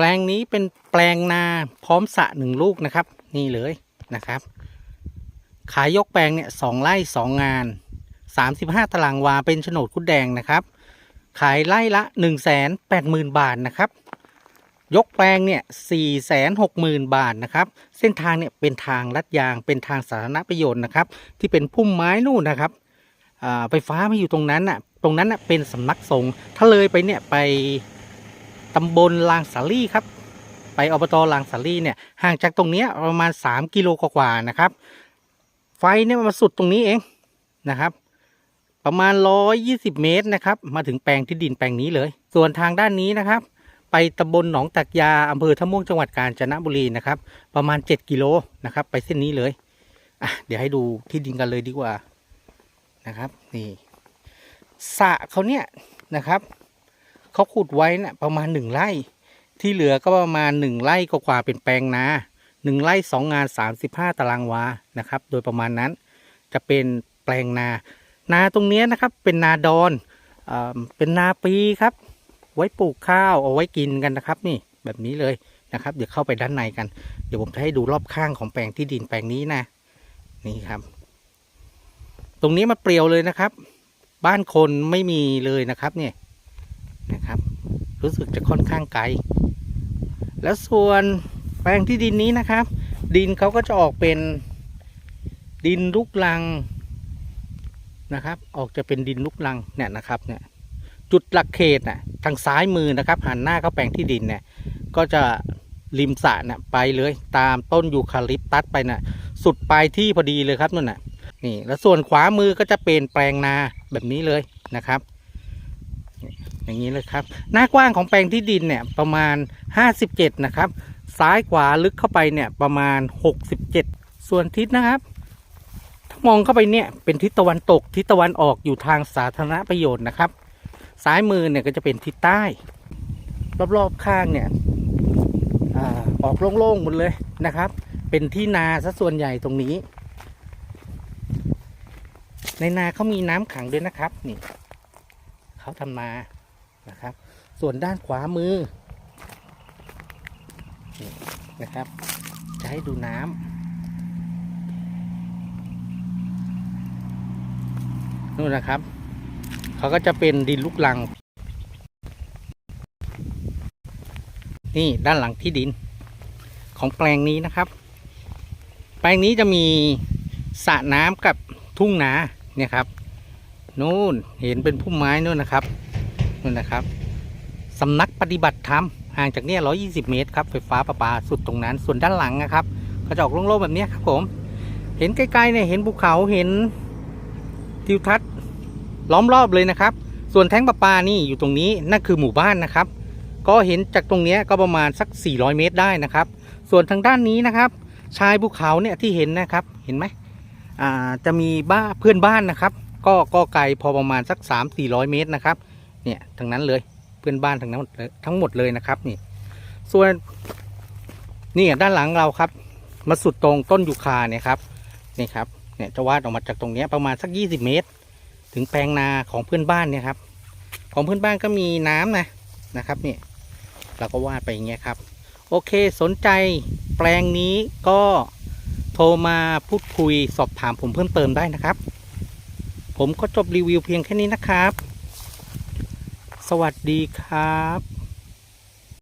แปลงนี้เป็นแปลงนาพร้อมสระหนึ่งลูกนะครับ นี่เลยนะครับ ขายยกแปลงเนี่ยสองไร่สองงานสามสิบห้าตารางวาเป็นโฉนดคุดแดงนะครับ ขายไร่ละหนึ่งแสนแปดหมื่นบาทนะครับ ยกแปลงเนี่ยสี่แสนหกหมื่นบาทนะครับ เส้นทางเนี่ยเป็นทางลัดยางเป็นทางสาธารณประโยชน์นะครับ ที่เป็นพุ่มไม้นู่นนะครับอ่าไฟฟ้าไม่อยู่ตรงนั้นน่ะตรงนั้นน่ะเป็นสำนักสงฆ์ถ้าเลยไปเนี่ยไป ตำบลลางสาลี่ครับ ไปอบตลางสาลี่เนี่ยห่างจากตรงนี้ประมาณ 3 กิโลกว่าๆนะครับ ไฟเนี่ยมาสุดตรงนี้เองนะครับ ประมาณ 120 เมตรนะครับ มาถึงแปลงที่ดินแปลงนี้เลย ส่วนทางด้านนี้นะครับ ไปตำบลหนองตักยาอำเภอท่าม่วงจังหวัดกาญจนบุรีนะครับ ประมาณ 7 กิโลนะครับ ไปเส้นนี้เลยอะเดี๋ยวให้ดูที่ดินกันเลยดีกว่านะครับ นี่สะเขาเนี่ยนะครับ เขาขุดไว้นะประมาณหนึ่งไร่ ที่เหลือก็ประมาณหนึ่งไร่กว่าเป็นแปลงนาหนึ่งไร่สองงานสามสิบห้าตารางวานะครับ โดยประมาณนั้นจะเป็นแปลงนา นาตรงนี้นะครับเป็นนาดอนเอ่อเป็นนาปีครับ ไว้ปลูกข้าวเอาไว้กินกันนะครับ นี่แบบนี้เลยนะครับ เดี๋ยวเข้าไปด้านในกัน เดี๋ยวผมจะให้ดูรอบข้างของแปลงที่ดินแปลงนี้นะนี่ครับ ตรงนี้มันเปลี่ยวเลยนะครับ บ้านคนไม่มีเลยนะครับ เนี่ย นะครับ รู้สึกจะค่อนข้างไกล แล้วส่วนแปลงที่ดินนี้นะครับ ดินเขาก็จะออกเป็นดินลูกลังนะครับ ออกจะเป็นดินลูกลังเนี่ยนะครับเนี่ยจุดหลักเขตน่ะทางซ้ายมือนะครับ หันหน้าเข้าแปลงที่ดินเนี่ยก็จะริมสระน่ะไปเลยตามต้นยูคาลิปตัสไปน่ะสุดปลายที่พอดีเลยครับนั่นน่ะนี่แล้วส่วนขวามือก็จะเป็นแปลงนาแบบนี้เลยนะครับ อย่างนี้เลยครับ หน้ากว้างของแปลงที่ดินเนี่ยประมาณ 57 นะครับ ซ้ายขวาลึกเข้าไปเนี่ยประมาณ 67 ส่วนทิศนะครับถ้ามองเข้าไปเนี่ยเป็นทิศตะวันตกทิศตะวันออกอยู่ทางสาธารณประโยชน์นะครับซ้ายมือเนี่ยก็จะเป็นทิศใต้ รอบๆข้างเนี่ยอออกโล่งๆหมดเลยนะครับ เป็นที่นาซะส่วนใหญ่ตรงนี้ ในนาเขามีน้ำขังด้วยนะครับนี่เขาทำนา นะครับ ส่วนด้านขวามือนะครับ จะให้ดูน้ำนู่นนะครับเขาก็จะเป็นดินลูกลัง นี่ด้านหลังที่ดิน ของแปลงนี้นะครับ แปลงนี้จะมีสระน้ำกับทุ่งนาเนี่ยครับนู่นเห็นเป็นพุ่มไม้นู่นนะครับ นู่นนะครับสำนักปฏิบัติธรรมห่างจากเนี่ย120 เมตรครับไฟฟ้าประปาสุดตรงนั้น ส่วนด้านหลังนะครับก็จะออกโล่งๆแบบนี้ครับผม เห็นไกลๆเนี่ยเห็นภูเขาเห็นทิวทัศน์ล้อมรอบเลยนะครับ ส่วนแท้งประปานี่อยู่ตรงนี้นั่นคือหมู่บ้านนะครับ ก็เห็นจากตรงเนี้ยก็ประมาณสัก 400 เมตรได้นะครับ ส่วนทางด้านนี้นะครับ ชายภูเขาเนี่ยที่เห็นนะครับเห็นไหมอ่าจะมีบ้านเพื่อนบ้านนะครับ ก็ก็ไกลพอประมาณสัก 3 400 เมตรนะครับ เนี่ยทางนั้นเลยเพื่อนบ้านทางนั้นทั้งหมดเลยนะครับนี่ ส่วนนี่ด้านหลังเราครับ มาสุดตรงต้นยูคาเนี่ยครับนี่ครับเนี่ยจะวาดออกมาจากตรงนี้ประมาณสัก 20 เมตร ถึงแปลงนาของเพื่อนบ้านเนี่ยครับ ของเพื่อนบ้านก็มีน้ำนะนะครับเนี่ยเราก็วาดไปอย่างเงี้ยครับ โอเคสนใจแปลงนี้ก็โทรมาพูดคุยสอบถามผมเพิ่มเติมได้นะครับ ผมก็จบรีวิวเพียงแค่นี้นะครับ สวัสดีครับ